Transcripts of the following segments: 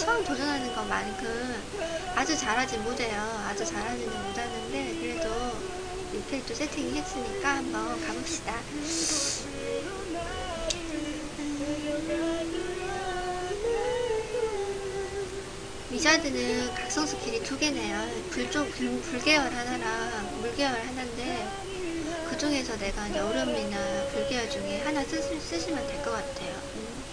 처음 도전하는 것만큼 아주 잘하지 못해요. 아주 잘하지는 못하는데 그래도 리필도 세팅했으니까 한번 가봅시다. 위자드는 각성 스킬이 두 개네요. 불쪽 불, 불계열 하나랑 물계열 하나인데 그 중에서 내가 얼음이나 불계열 중에 하나 쓰, 쓰시면 될 것 같아요.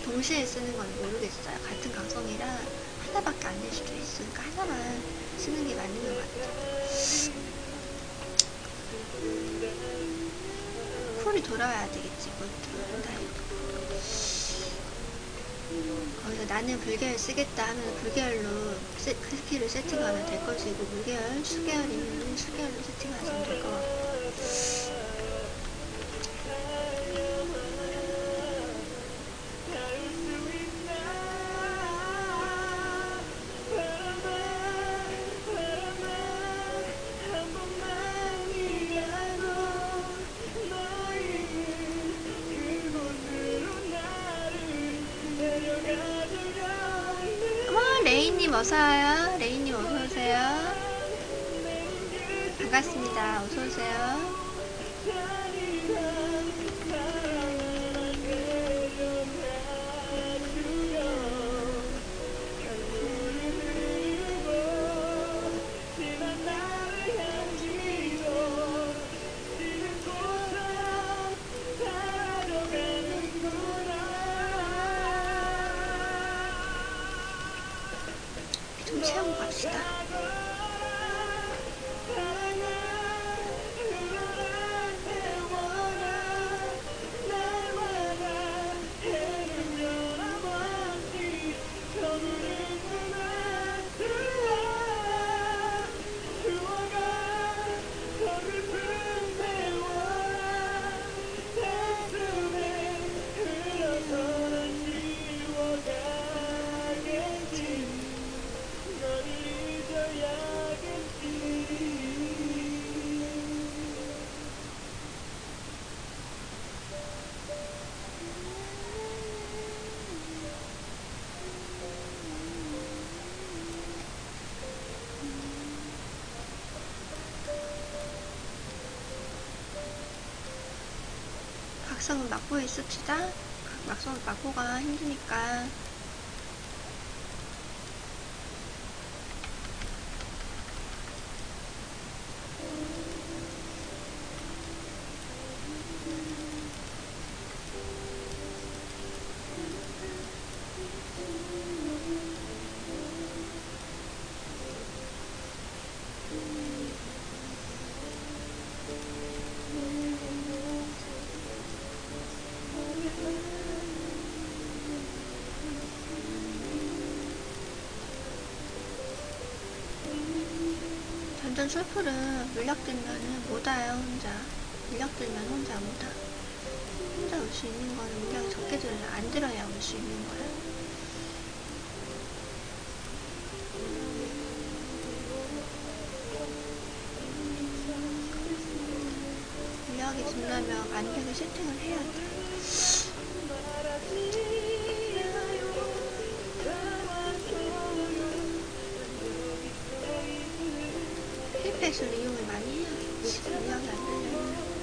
음, 동시에 쓰는 건 모르겠어요. 같은 각성이라 하나밖에 안 될 수도 있으니까 하나만 쓰는 게 맞는 것 같아요. 쿨이 돌아와야 되겠지, 그것도. 한 달에. 거기서 나는 불계열 쓰겠다 하면 불계열로 세, 그 스킬을 세팅하면 될 것이고 물계열, 수계열이면 수계열로 세팅하시면 될 것 같고 레이님 어서와요. 레이님 어서오세요. 반갑습니다. 어서오세요 좀 채우고 갑시다 각성은 막고에 씁시다. 막성 막고가 힘드니까 전전 술풀은 물약 들면은 못 와요 혼자. 물약 들면 혼자 못 와. 혼자 올 수 있는 거는 물약이 적게 들어야 안 들어야 올 수 있는 거야. 물약이 들려면 만약에 세팅을 해야 돼 이용을 많이 물약이 안 들려면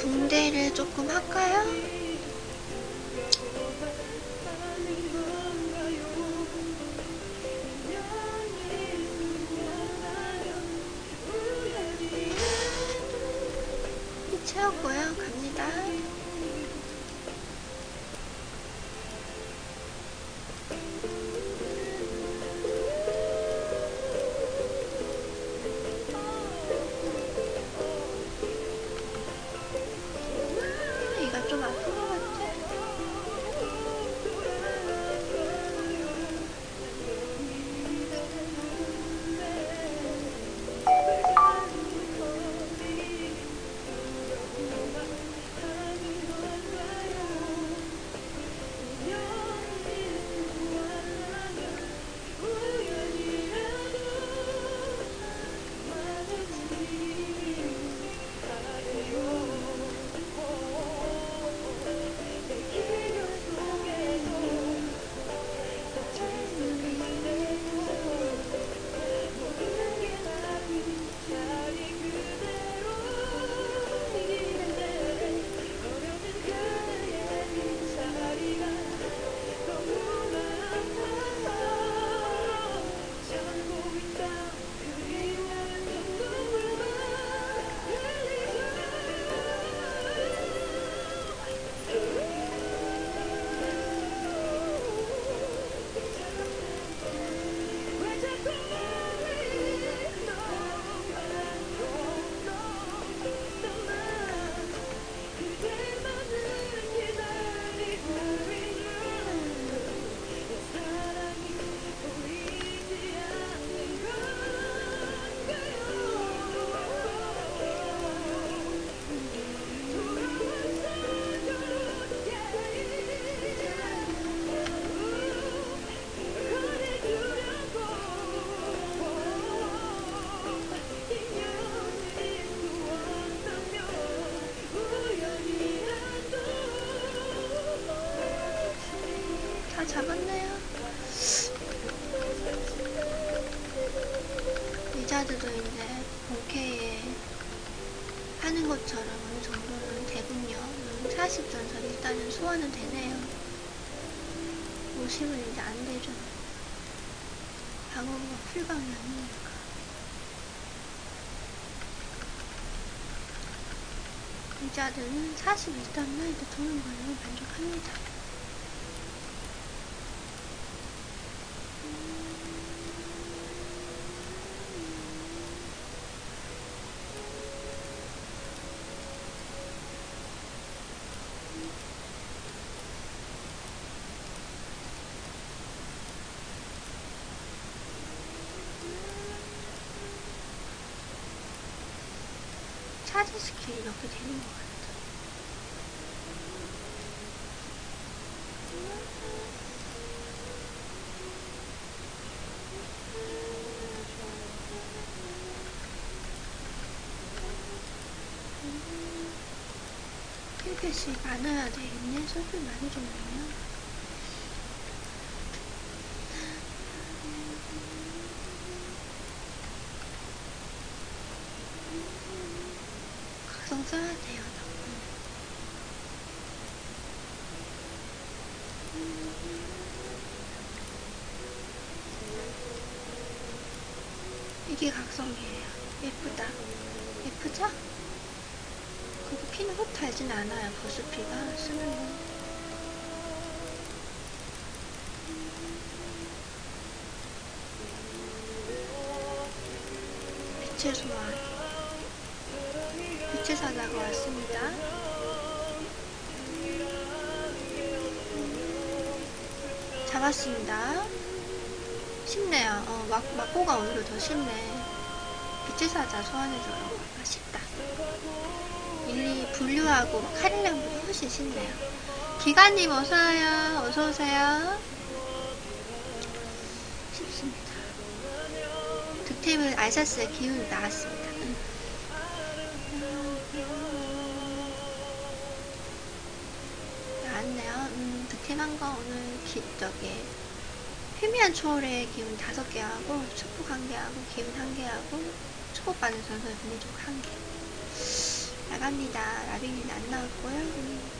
붕대를 조금 할까요? 채웠고요. 갑니다. 잡았네요. 리자드도 이제 본캐에 하는 것처럼 어느 정도는 되군요. 음, 40전 선 일단은 소화는 되네요. 50은 이제 안 되죠. 방어가 풀방이 아니니까. 리자드는 41단 라이드 도는 걸로 만족합니다. 차지 스킬이 이렇게 되는 것 같아. 필패시 많아야 되겠네. 소리 많이 줬네요. 각성 써야 돼요. 나. 이게 각성이에요. 예쁘다. 예쁘죠? 그리고 피는 흡 달진 않아요. 버스피가 거. 빛의 소환. 왔습니다. 잡았습니다. 쉽네요. 어, 막, 막고가 오히려 더 쉽네. 빛의 사자 소환해줘요. 맛있다. 일리 분류하고 카릴량보다 훨씬 쉽네요. 기관님 어서와요. 어서오세요. 쉽습니다. 득템은 알사스의 기운이 나왔습니다. 한거 오늘 기, 저기 희미한 초월의 기운 다섯 개 하고 축복 한개 하고 기운 한개 하고 축복받는 전설 분리족 한 개. 나갑니다. 라빈이는 안 나왔고요. 음.